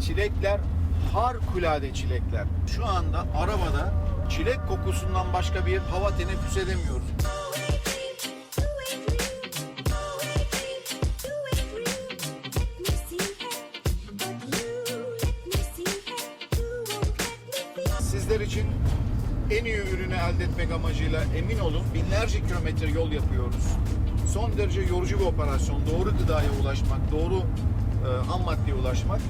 Çilekler harikulade çilekler. Şu anda arabada çilek kokusundan başka bir hava teneffüs edemiyoruz. Sizler için en iyi ürünü elde etmek amacıyla emin olun binlerce kilometre yol yapıyoruz. Son derece yorucu bir operasyon. Doğru gıdaya ulaşmak, doğru e, ham maddeye ulaşmak.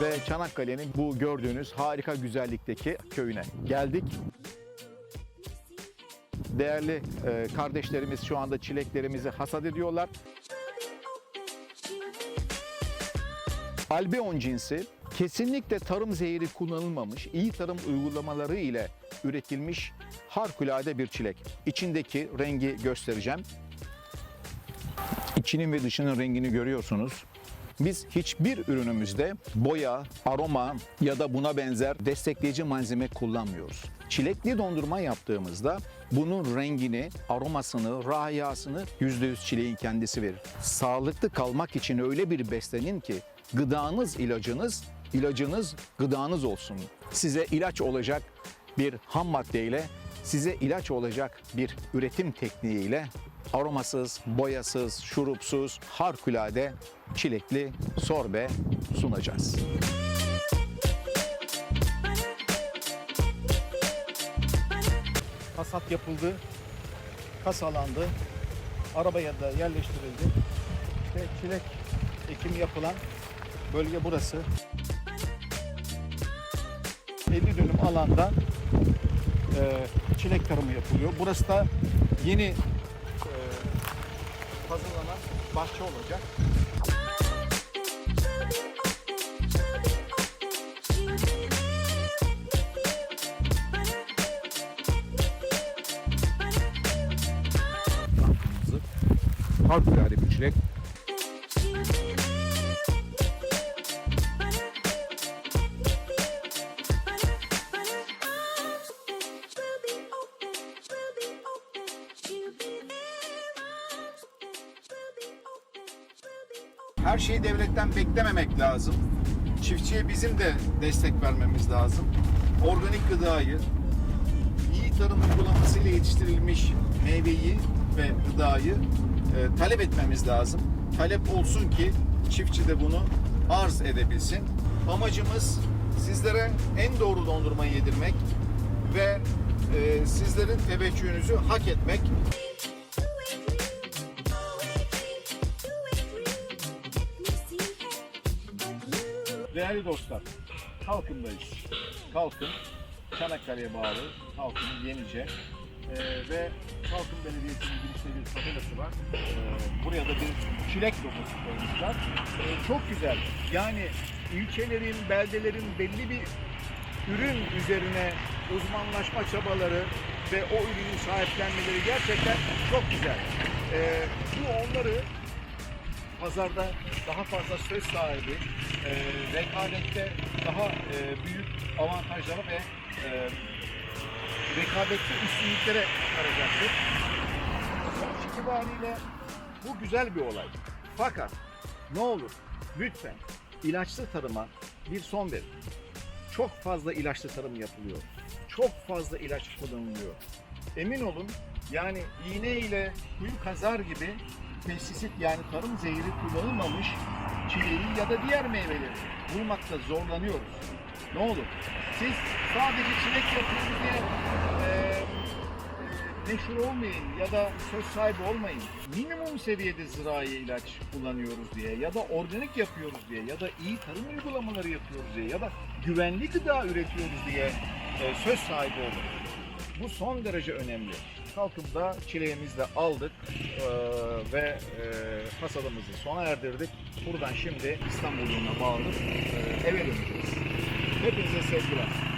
Ve Çanakkale'nin bu gördüğünüz harika güzellikteki köyüne geldik. Değerli e, kardeşlerimiz şu anda çileklerimizi hasat ediyorlar. Albion cinsi kesinlikle tarım zehri kullanılmamış, iyi tarım uygulamaları ile üretilmiş harikulade bir çilek. İçindeki rengi göstereceğim. İçinin ve dışının rengini görüyorsunuz. Biz hiçbir ürünümüzde boya, aroma ya da buna benzer destekleyici malzeme kullanmıyoruz. Çilekli dondurma yaptığımızda bunun rengini, aromasını, rahiyasını %100 çileğin kendisi verir. Sağlıklı kalmak için öyle bir beslenin ki gıdanız ilacınız, ilacınız gıdanız olsun. Size ilaç olacak bir ham maddeyle, size ilaç olacak bir üretim tekniğiyle aromasız, boyasız, şurupsuz, harikulade çilekli sorbe sunacağız. Hasat yapıldı, kasalandı, arabaya da yerleştirildi. İşte çilek ekimi yapılan bölge burası. 50 dönüm alanda e, çilek tarımı yapılıyor. Burası da yeni hazırlanan bahçe olacak. Kırmızı. Harikulade bir Her şeyi devletten beklememek lazım. Çiftçiye bizim de destek vermemiz lazım. Organik gıdayı, iyi tarım uygulamasıyla yetiştirilmiş meyveyi ve gıdayı e, talep etmemiz lazım. Talep olsun ki çiftçi de bunu arz edebilsin. Amacımız sizlere en doğru dondurmayı yedirmek ve e, sizlerin teveccühünüzü hak etmek. Değerli dostlar, Kalkın'dayız. Kalkın, Çanakkale'ye bağlı, Kalkın Yenice Ee, ve Kalkın Belediyesi'nin girişte bir tabelası var. Ee, buraya da bir çilek logosu koymuşlar. Ee, çok güzel. Yani ilçelerin, beldelerin belli bir ürün üzerine uzmanlaşma çabaları ve o ürünü sahiplenmeleri gerçekten çok güzel. Ee, bu onları pazarda daha fazla söz sahibi, e, rekabette daha e, büyük avantajlara ve e, rekabetli üstünlüklere çıkaracaktır. Sonuç itibariyle bu güzel bir olay. Fakat ne olur lütfen ilaçlı tarıma bir son verin. Çok fazla ilaçlı tarım yapılıyor. Çok fazla ilaç kullanılıyor. Emin olun yani iğne ile kuyu kazar gibi pestisit yani tarım zehri kullanılmamış çileği ya da diğer meyveleri bulmakta zorlanıyoruz. Ne olur siz sadece çilek yapıyoruz diye e, e, meşhur olmayın ya da söz sahibi olmayın. Minimum seviyede zirai ilaç kullanıyoruz diye ya da organik yapıyoruz diye ya da iyi tarım uygulamaları yapıyoruz diye ya da güvenli gıda üretiyoruz diye e, söz sahibi olun. Bu son derece önemli. Kalkımda çileğimizi de aldık e, ve e, hasadımızı sona erdirdik. Buradan şimdi İstanbul yoluna bağlanıp e, eve döneceğiz. Hepinize sevgiler.